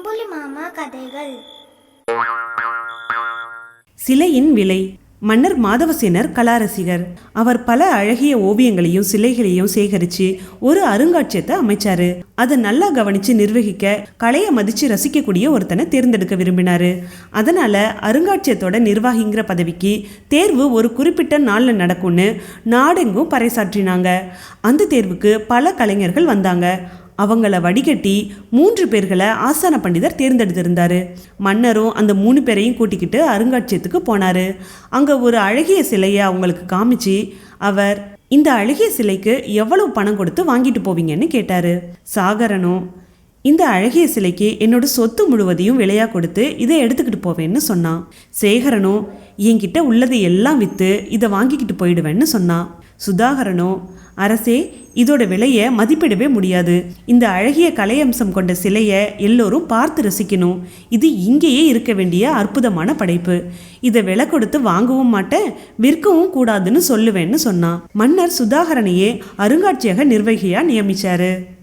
அம்புலி மாமா கதைகள். சிலையின் விலை மன்னர் மாதவசேனர் கலாரசிகர். அவர் பல அழகிய ஓவியங்களையும் சிலைகளையும் சேகரிச்சு ஒரு அருங்காட்சியத்தை அமைச்சாரு. அதை நல்லா கவனிச்சு நிர்வகிக்க கலையை மதிச்சு ரசிக்கக்கூடிய ஒருத்தனை தேர்ந்தெடுக்க விரும்பினாரு. அதனால அருங்காட்சியத்தோட நிர்வாகிங்கிற பதவிக்கு தேர்வு ஒரு குறிப்பிட்ட நாள்ல நடக்கும்னு நாடெங்கும் பறைசாற்றினாங்க. அந்த தேர்வுக்கு பல கலைஞர்கள் வந்தாங்க. அவங்கள வடிகட்டி மூன்று பேர்களை ஆசான பண்டிதர் தேர்ந்தெடுத்திருந்தாரு. மன்னரும் அந்த மூணு பேரையும் கூட்டிக்கிட்டு அருங்காட்சியகத்துக்கு போனாரு. அங்க ஒரு அழகிய சிலையை அவங்களுக்கு காமிச்சு அவர் இந்த அழகிய சிலைக்கு எவ்வளவு பணம் கொடுத்து வாங்கிட்டு போவீங்கன்னு கேட்டாரு. சாகரனும் இந்த அழகிய சிலைக்கு என்னோட சொத்து முழுவதையும் விலையா கொடுத்து இதை எடுத்துக்கிட்டு போவேன்னு சொன்னான். சேகரனும் என்கிட்ட உள்ளதை எல்லாம் விற்று இதை வாங்கிக்கிட்டு போயிடுவேன்னு சொன்னான். சுதாகரனோ அரசே இதோட விலையை மதிப்பிடவே முடியாது. இந்த அழகிய கலையம்சம் கொண்ட சிலையை எல்லோரும் பார்த்து ரசிக்கணும். இது இங்கேயே இருக்க வேண்டிய அற்புதமான படைப்பு. இதை விலை கொடுத்து வாங்கவும் மாட்டேன் விற்கவும் கூடாதுன்னு சொல்லுவேன்னு சொன்னான். மன்னர் சுதாகரனையே அருங்காட்சியக நிர்வகியா நியமிச்சாரு.